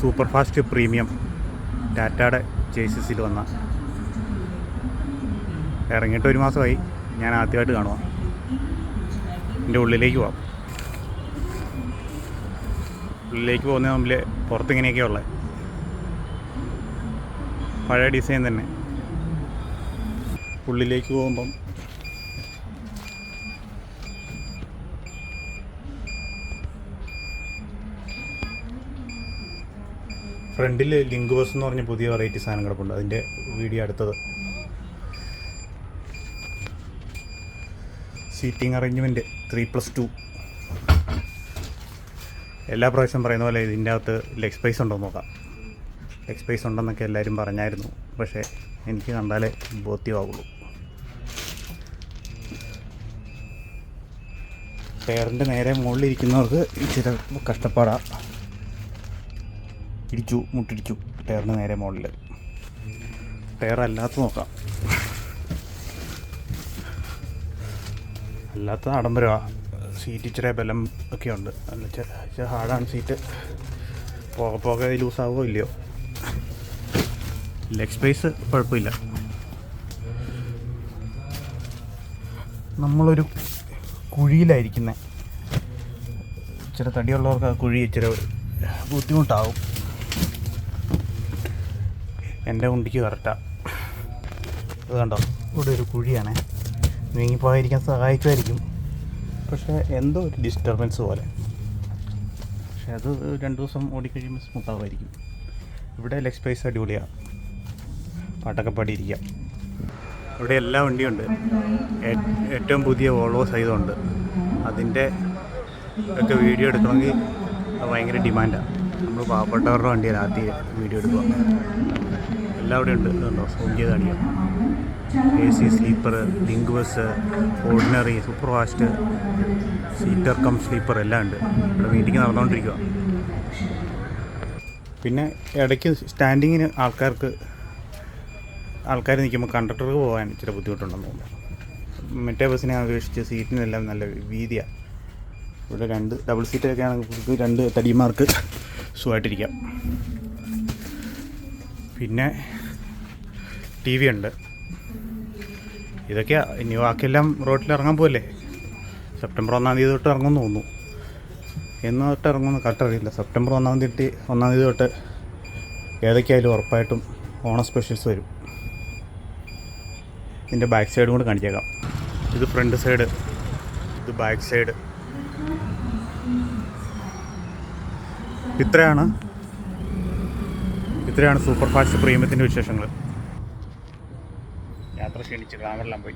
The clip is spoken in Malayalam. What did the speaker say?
സൂപ്പർ ഫാസ്റ്റ് പ്രീമിയം ടാറ്റയുടെ ചേസിസിൽ വന്ന. ഇറങ്ങിയിട്ട് ഒരു മാസമായി. ഞാൻ ആദ്യമായിട്ട് കാണുക എന്റെ ഉള്ളിലേക്ക് പോവാം. ഉള്ളിലേക്ക് പോകുന്ന മുമ്പിൽ പുറത്ത് ഇങ്ങനെയൊക്കെയാണ് ഉള്ളത് പഴയ ഡിസൈൻ തന്നെ. ഉള്ളിലേക്ക് പോകുമ്പം ഫ്രണ്ടിൽ ലിങ്ക് ബസ് എന്ന് പറഞ്ഞ പുതിയ വെറൈറ്റി സാധനം കിടപ്പുണ്ട്. അതിന്റെ വീഡിയോ അടുത്തത്. Seating arrangement three plus two എല്ലാ പ്രാവശ്യം പറയുന്ന പോലെ ഇതിന്റെ അകത്ത് ലെഗ് സ്പേസ് ഉണ്ടോ നോക്കാം. ലെഗ് സ്പേസ് ഉണ്ടെന്നൊക്കെ എല്ലാവരും പറഞ്ഞായിരുന്നു. പക്ഷേ എനിക്ക് കണ്ടാലേ ബോധ്യമാവുള്ളൂ. ടയറിന്റെ നേരെ മുകളിലിരിക്കുന്നവർക്ക് ഇച്ചിരി കഷ്ടപ്പാടാ. ഇടിച്ചു മുട്ടിടിച്ചു ടയറിന് നേരെ മുകളിൽ ടയർ അല്ലാത്ത നോക്കാം. അല്ലാത്ത ആഡംബരമാണ് സീറ്റ് ഇച്ചിരി ബലം ഒക്കെ ഉണ്ട്. ഇച്ചിരി ഹാർഡാണ് സീറ്റ് പോകെ പോകെ ലൂസാവോ ഇല്ലയോ? ലെഗ് സ്പേസ് കുഴപ്പമില്ല. നമ്മളൊരു കുഴിയിലായിരിക്കുന്നത് ഇച്ചിരി തടിയുള്ളവർക്ക് ആ കുഴി ഇച്ചിരി ബുദ്ധിമുട്ടാവും. എന്റെ കുണ്ടിക്ക് കറക്റ്റാണ് അത് കണ്ടോ? ഇവിടെ ഒരു കുഴിയാണേ. നീങ്ങിപ്പോയിരിക്കാൻ സഹായിക്കുമായിരിക്കും. പക്ഷേ എന്തോ ഒരു ഡിസ്റ്റർബൻസ് പോലെ. പക്ഷേ അത് രണ്ട് ദിവസം ഓടിക്കഴിയുമ്പോൾ സ്മൂത്താവുമായിരിക്കും ഇവിടെ ലെഗ് സ്പേസ് അടിപൊളിയാണ് പാട്ടൊക്കെ പാടിയിരിക്കാം. ഇവിടെ എല്ലാ വണ്ടിയുണ്ട്. ഉണ്ട് ഏറ്റവും പുതിയ വോൾവോ സൈതമുണ്ട് അതിന്റെ ഒക്കെ വീഡിയോ എടുക്കണമെങ്കിൽ ഭയങ്കര ഡിമാൻഡാണ് നമ്മൾ പാവപ്പെട്ടവരുടെ വണ്ടിയാണ് ആദ്യം വീഡിയോ എടുക്കുക. എല്ലാം അവിടെ ഉണ്ട്. ഇതുണ്ടോ? സൂം ചെയ്ത് കാണിക്കാം A C sleeper link bus ordinary super fast seater cum sleeper എല്ലാം ഉണ്ട്. ഇവിടെ മീറ്റിംഗ് നടന്നുകൊണ്ടിരിക്കുക പിന്നെ ഇടയ്ക്ക് സ്റ്റാൻഡിങ്ങിന് ആൾക്കാർക്ക് ആൾക്കാർ നിൽക്കുമ്പോൾ കണ്ടക്ടർക്ക് പോകാൻ ഇച്ചിരി ബുദ്ധിമുട്ടുണ്ടെന്ന് തോന്നുന്നു. മറ്റേ ബസ്സിനെ അപേക്ഷിച്ച് സീറ്റിനെല്ലാം നല്ല വീതിയാണ് ഇവിടെ രണ്ട് ഡബിൾ സീറ്റൊക്കെ ആണെങ്കിൽ രണ്ട് തടിമാർക്ക് സുഖമായിട്ടിരിക്കാം. പിന്നെ ടി വി ഉണ്ട്. ഇതൊക്കെയാ ഇനി ബാക്കിയെല്ലാം റോട്ടിൽ ഇറങ്ങാൻ പോകല്ലേ സെപ്റ്റംബർ ഒന്നാം തീയതി തൊട്ട് ഇറങ്ങുമെന്ന് തോന്നുന്നു. എന്ന് തൊട്ട് ഇറങ്ങുമെന്ന് കറക്റ്റ് സെപ്റ്റംബർ ഒന്നാം തീയതി ഒന്നാം തീയതി തൊട്ട് ഏതൊക്കെയായാലും ഉറപ്പായിട്ടും ഓണ സ്പെഷ്യൽസ് വരും. ഇതിന്റെ ബാക്ക് സൈഡും കൂടെ കാണിച്ചേക്കാം. ഇത് ഫ്രണ്ട് സൈഡ് ഇത് ബാക്ക് സൈഡ് ഇത്രയാണ് ഇത്രയാണ് സൂപ്പർ ഫാസ്റ്റ് പ്രീമിയത്തിന്റെ വിശേഷങ്ങൾ. യാത്ര ക്ഷണിച്ച് കാമെല്ലാം പോയി.